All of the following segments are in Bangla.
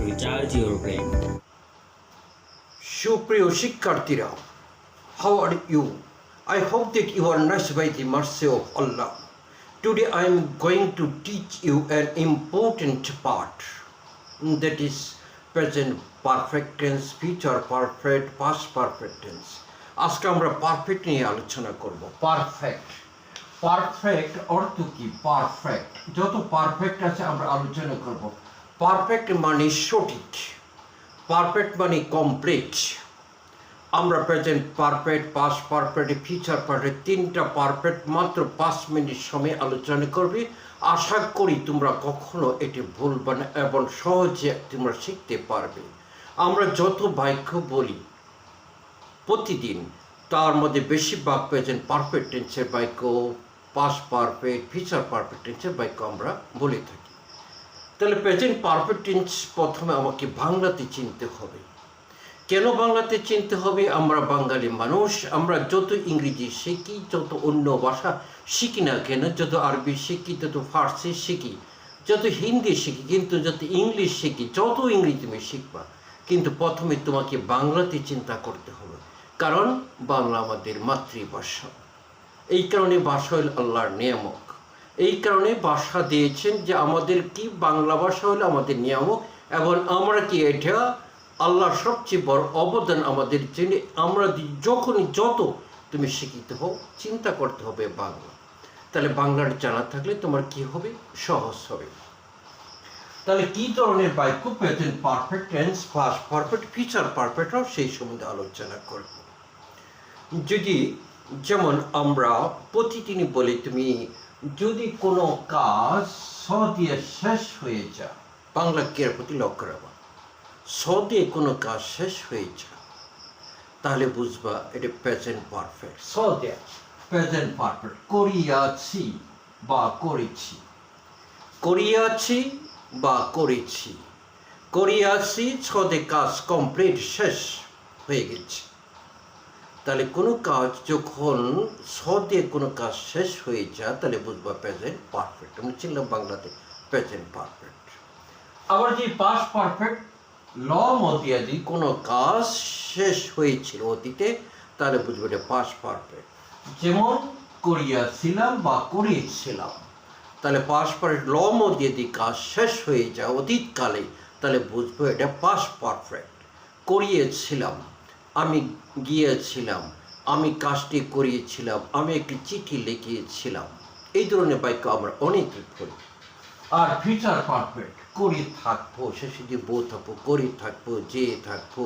recharge your brain. সুপ্রিয় শিক্ষার্থীরা how are you I hope that you are nice by the mercy of Allah today I am going to teach you an important part that is present perfect tense future perfect past perfect tense আজকে আমরা পারফেক্ট নিয়ে আলোচনা করব পারফেক্ট পারফেক্ট অর্থ কি? পারফেক্ট যত পারফেক্ট আছে আমরা আলোচনা করব। পারফেক্ট মানে সঠিক। পারফেক্ট মানে কমপ্লিট আমরা present perfect past perfect future perfect তিনটা পারফেক্ট মাত্র পাঁচ মিনিট সময় আলোচনা করবে। আশা করি তোমরা কখনো এটি ভুলবে না, এবং সহজে তোমরা শিখতে পারবে। আমরা যত বাক্য বলি প্রতিদিন, তার মধ্যে বেশিরভাগ প্রেজেন্ট পারফেক্ট টেন্সের বাক্য পাস পারফেক্ট ফিউচার পারফেক্ট টেন্সের বাক্য আমরা বলে থাকি। তাহলে প্রেজেন্ট পারফেক্ট টেন্স প্রথমে আমাকে বাংলাতে চিনতে হবে। কেন বাংলাতে চিনতে হবে? আমরা বাঙালি মানুষ, আমরা যত ইংরেজি শিখি, যত অন্য ভাষা শিখি না কেন, যত আরবি শিখি, যত ফার্সি শিখি, যত হিন্দি শিখি, কিন্তু যত ইংলিশ শিখি, যত ইংরেজি তুমি শিখবা, কিন্তু প্রথমে তোমাকে বাংলাতে চিন্তা করতে হবে। কারণ বাংলা আমাদের মাতৃভাষা। এই কারণে ভাষা হল আল্লাহর নিয়ামক। এই কারণে ভাষা দিয়েছেন যে আমাদের কি বাংলা ভাষা হলো আমাদের নিয়ামক এবং আমরা কি এটা আল্লাহর সবচেয়ে বড় অবদান আমাদের জন্য আমরা যখনই যত তুমি শিক্ষিত হও, চিন্তা করতে হবে বাংলা। তাহলে বাংলার জানা থাকলে তোমার কি হবে? সহজ হবে। তাহলে কি ধরনের বাক্য present perfect tense past perfect future পারফেক্টও সেই সম্বন্ধে আলোচনা করব। যদি যেমন আমরা প্রতিদিনই বলি তুমি যদি কোনো কাজ স দিয়ে শেষ হয়ে যা বাংলা কেয়ার প্রতি লক্ষ্য রাখবা। স দিয়ে কোনো কাজ শেষ হয়ে যা তাহলে বুঝবা এটা প্রেজেন্ট পারফেক্ট স দিয়ে। প্রেজেন্ট পারফেক্ট করিয়াছি বা করেছি। করিয়াছি বা করেছি। করিয়াছি ছদে কাজ কমপ্লিট শেষ হয়ে গেছে। তাহলে কোনো কাজ যখন স দিয়ে কোনো কাজ শেষ হয়ে যায়, তাহলে বুঝবা প্রেজেন্ট পারফেক্ট আমি ছিলাম বাংলাতে প্রেজেন্ট পারফেক্ট আবার যে পাস পারফেক্ট ল মতিয়াদি কোনো কাজ শেষ হয়েছিল অতীতে, তাহলে বুঝব এটা পাস পারফেক্ট যেমন করিয়াছিলাম বা করিয়েছিলাম। তাহলে পাস পারফেক্ট ল মতিয়াদি কাজ শেষ হয়ে যায় অতীতকালে, তাহলে বুঝব এটা পাস পারফেক্ট করিয়েছিলাম। আমি গিয়েছিলাম, আমি কাজটি করিয়েছিলাম, আমি একটি চিঠি লিখিয়েছিলাম। এই ধরনের বাক্য আমরা অনেক করি। আর ফিউচার পারফেক্ট করে থাকব, শেষে যে বউ থাকব করে থাকব, যে থাকব,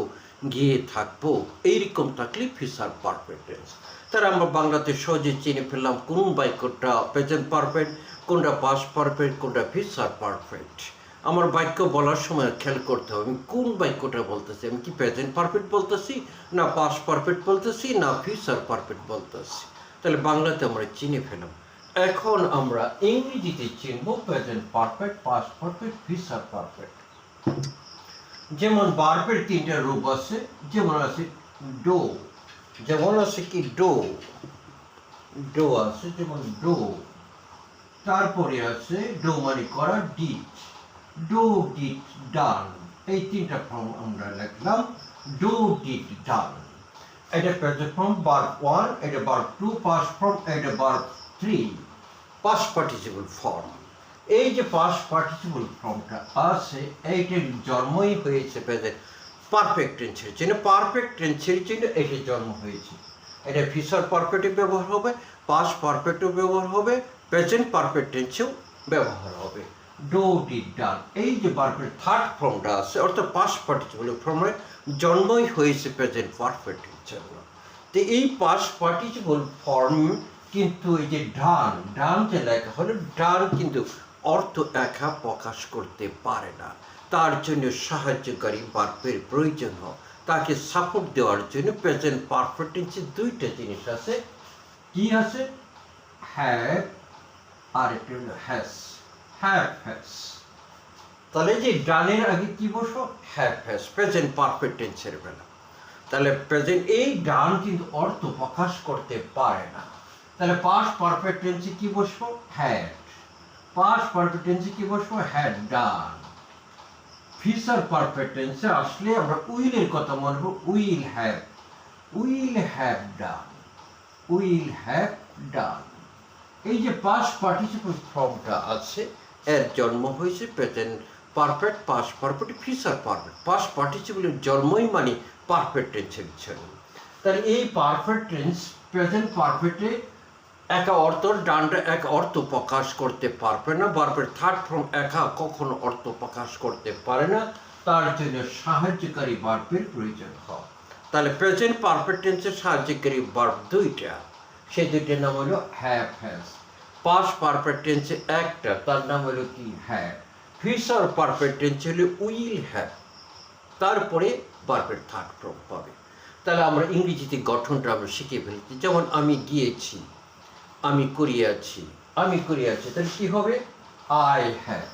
গিয়ে থাকব, এইরকম থাকলে ফিউচার পারফেক্ট তারা আমরা বাংলাতে সহজে চিনে ফেললাম কোন বাক্যটা প্রেজেন্ট পারফেক্ট কোনটা পাস পারফেক্ট কোনটা ফিউচার পারফেক্ট আমার বাক্য বলার সময় খেয়াল করতে হবে। আমি কোন বাক্যটা বলতেছি? আমি কি প্রেজেন্ট পারফেক্ট বলতেছি? না পাস পারফেক্ট বলতেছি? না ফিউচার পারফেক্ট বলতেছি? তাহলে বাংলাতে আমরা চিনে ফেলাম এখন আমরা ইংরেজিতে চিনব present perfect past perfect future perfect যেমন বার্বের তিনটা রূপ আছে, যেমন আছে ডো যেমন আছে কি ডো ডো আছে, যেমন ডো তারপরে আছে ডো মানে করা ডিট ডো ডিট ডান এই তিনটা ফর্ম আমরা লিখলাম। ডো ডিট ডান এটা প্রেজেন্ট ফর্ম বার ওয়ান এটা বার টু পাস ফর্ম এটা বার থ্রি পাস পার্টিসিপল ফর্ম এই যে পাস পার্টিসিপল ফর্মটা আছে এইটার জন্মই হয়েছে প্রেজেন্ট পারফেক্ট টেন্সের জন্য পারফেক্ট টেন্সের জন্য এটি জন্ম হয়েছে। এটা ফিচার পারফেক্টে ব্যবহার হবে পাস পারফেক্টও ব্যবহার হবে প্রেজেন্ট পারফেক্ট টেন্সেও ব্যবহার হবে। ডো ডান এই যে পারফেক্ট থার্ড ফর্মটা আছে, অর্থাৎ পাস পার্টিসিপল ফর্মের জন্মই হয়েছে প্রেজেন্ট পারফেক্ট জন্য তো এই পাস পার্টিসিপল ফর্ম কিন্তু এই যে ডান ডান যে লেখা হলো ডান কিন্তু অর্থ একা প্রকাশ করতে পারে না। তার জন্য সাহায্যকারী বার্পের প্রয়োজন হয়। তাকে সাপোর্ট দেওয়ার জন্য প্রেজেন্ট পারফেক্ট টেন্সে দুইটা জিনিস আছে। কি আছে? হ্যাভ আর একটা হ্যাস হ্যাভ হ্যাস তাহলে যে ডানের আগে কি বসো? হ্যাভ হ্যাস প্রেজেন্ট পারফেক্ট টেন্সের বেলা। তাহলে প্রেজেন্ট এই ডান কিন্তু অর্থ প্রকাশ করতে পারে না। তাহলে পাস্ট পারফেক্ট টেন্সে কি বসবো? হ্যাড পাস্ট পারফেক্ট টেন্সে কি বসবো? হ্যাড ডান ফিউচার পারফেক্ট টেন্সে আসলে আমরা উইলের কথা মনে করব। Will have will have done will have done এই যে পাস পার্টিসিপেল ফর্মটা আছে এর জন্ম হয়েছে present perfect past perfect future perfect past পার্টিসিপেলের জন্মই মানে পারফেক্ট টেন্সের জন্য তাহলে এই পারফেক্ট টেন্স প্রেজেন্ট পারফেক্টে একা অর্থ ডানটা এক অর্থ প্রকাশ করতে পারবে না বারবার থার্ড ফর্ম একা কখনো অর্থ প্রকাশ করতে পারে না, তার জন্য সাহায্যকারী বার্বের প্রয়োজন হয়। তাহলে প্রেজেন্ট পারফেক্ট টেন্সের সাহায্যকারী বার্ব দুইটা সেই দুইটার নাম হলো হ্যাভ হ্যাজ। পাস পারফেক্ট টেন্সে একটা, তার নাম হলো কি? হ্যাভ ফিউচার পারফেক্ট টেন্স হলো উইল হ্যাভ তারপরে বার্বের থার্ড ফর্ম পাবে। তাহলে আমরা ইংরেজিতে গঠনটা আমরা শিখে ফেলেছি। যেমন আমি গিয়েছি, আমি করিয়াছি আমি করিয়াছি, তাহলে কি হবে? I have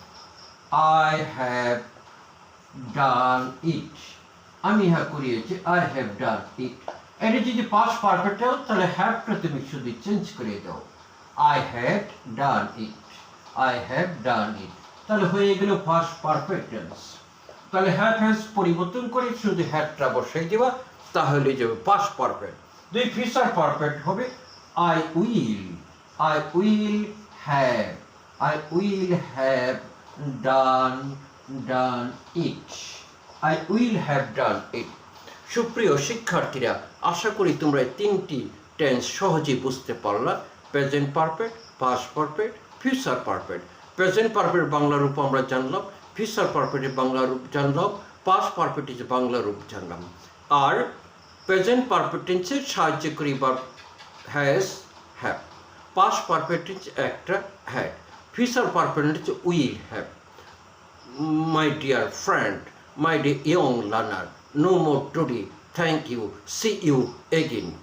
I have done it আমি হ্যাঁ করিয়েছি আই হ্যাভ ডান ইট এটা যদি পাস পারফেক্ট হয়, তাহলে হ্যাভটা তুমি শুধু চেঞ্জ করে দাও। I had done it I have done it তাহলে হয়ে গেল ফার্স্ট পারফেক্ট টেন্স তাহলে হ্যাভ হ্যাজ পরিবর্তন করে শুধু হ্যাডটা বসাই দেওয়া, তাহলে যাবে পাস পারফেক্ট দুই ফিউচার পারফেক্ট হবে I will I will have I will have done done it I will have done it সুপ্রিয় শিক্ষার্থীরা, আশা করি তোমরা তিনটি টেন্স সহজেই বুঝতে পারলা। Present perfect past perfect future perfect present perfect Bangla রূপ আমরা জানলাম ফিউচার পারফেক্টের বাংলা রূপ জানলাম পাস্ট পারফেক্টের বাংলা রূপ জানলাম আর প্রেজেন্ট পারফেক্ট টেন্সের সাহায্যকারী বা has have past perfect tense একটা had future perfect tense will have my dear friend, my dear young learner, no more today. Thank you. See you again.